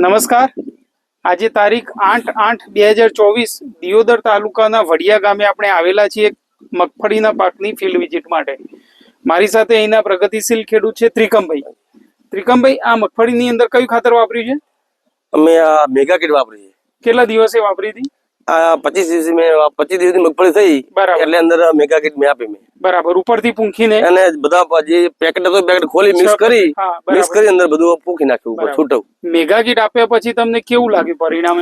નમસ્કાર. આજે તારીખ આઠ આઠ બે હજાર ચોવીસ દિયોદર તાલુકાના વડિયા ગામે આપણે આવેલા છીએ મગફળીના પાકની ફિલ્ડ વિઝિટ માટે. મારી સાથે અહીંના પ્રગતિશીલ ખેડૂત છે ત્રિકમભાઈ. ત્રિકમભાઈ આ મગફળીની અંદર કયું ખાતર વાપર્યું છે? અમે આ મેગા કીટ વાપરીએ કેટલા દિવસે વાપરી હતી? પચીસ દિવસ મેં પચીસ દિવસની મગફળી થઈ બરાબર. એટલે અંદર મેગા કીટ મેં આપી મેં. બરાબર ઉપરથી પૂંખીને? અને બધા જે પેકેટ હતો પેકેટ ખોલી મિક્સ કરી મિક્સ કરી અંદર બધું પૂંખી નાખ્યું ઉપર છૂટવું. મેગા કીટ આપ્યા પછી તમને કેવું લાગ્યું પરિણામ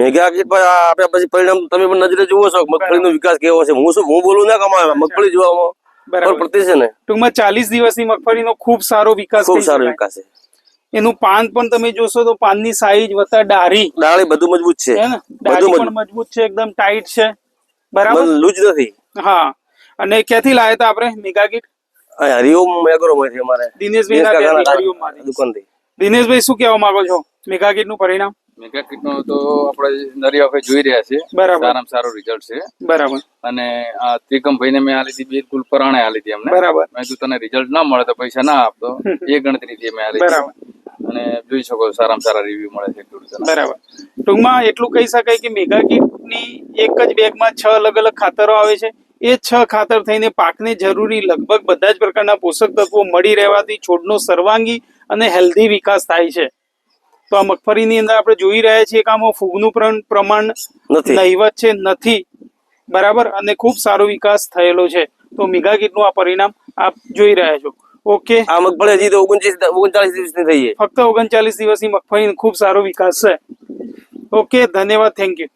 મેગા કીટ પર આપ્યા પછી પરિણામ તમે પણ નજરે જુઓ છો મગફળીનો વિકાસ કેવો છે. હું શું હું બોલું ના કમાય મગફળી જોવામાં બરાબર. પ્રતિ છે ને. ટૂંકમાં ચાલીસ દિવસની મગફળીનો ખૂબ સારો વિકાસ ખૂબ સારો વિકાસ છે. એનું પાન પણ તમે જોશો તો પાનની સાઈઝ વત્તા ડાળી. ડાળી બધું મજબૂત છે. બધું ડાળી પણ મજબૂત છે એકદમ ટાઈટ છે. બરાબર? લૂજ નથી. હા. અને ક્યાંથી લાયા હતા આપણે? Mega kit? હરિઓમ મેગ્રો માંથી અમારે. દિનેશભાઈ ના દિનેશ કાકાના દુકાનથી. દિનેશભાઈ શું કહેવા માંગો છો? મેગા કીટનું પરિણામ? મેગા કિટનો તો આપણે નરી વખત જોઈ રહ્યા છે બરાબર. સારામાં સારું રિઝલ્ટ છે. બરાબર. અને આ ત્રિકમ ભાઈને મેં આ લીધી બિલકુલ પરાણે આ લીધી અમને બરાબર. મેં કીધું તને રિઝલ્ટ ના મળે તો પૈસા ના આપતો. એ ગણતરી મેં આ લીધી. બરાબર. અને જોઈ શકો સારામાં સારા રિવ્યુ મળે છે બરાબર. ટૂંકમાં એટલું કહી શકાય કે મેગા કીટની એક જ બેગમાં છ અલગ અલગ ખાતરો આવે છે. એ છ ખાતર થઈને પાકને જરૂરી લગભગ બધા જ પ્રકારના પોષક તત્વો મળી રહેવાથી છોડનો સર્વાંગી અને હેલ્ધી વિકાસ થાય છે. તો આ મગફળીની અંદર આપણે જોઈ રહ્યા છીએ કે આમાં ફૂગનું પ્રમાણ નહીવત છે નથી. બરાબર? અને ખૂબ સારો વિકાસ થયેલો છે. તો મેગા કીટનું આ પરિણામ આપ જોઈ રહ્યા છો. ઓકે. આ મગફળી હજી તો ઓગણચાલીસ ઓગણચાલીસ દિવસની થઈ છે. ફક્ત ઓગણચાલીસ દિવસની મગફળી ખૂબ સારો વિકાસ છે. ઓકે ધન્યવાદ થેન્ક યુ.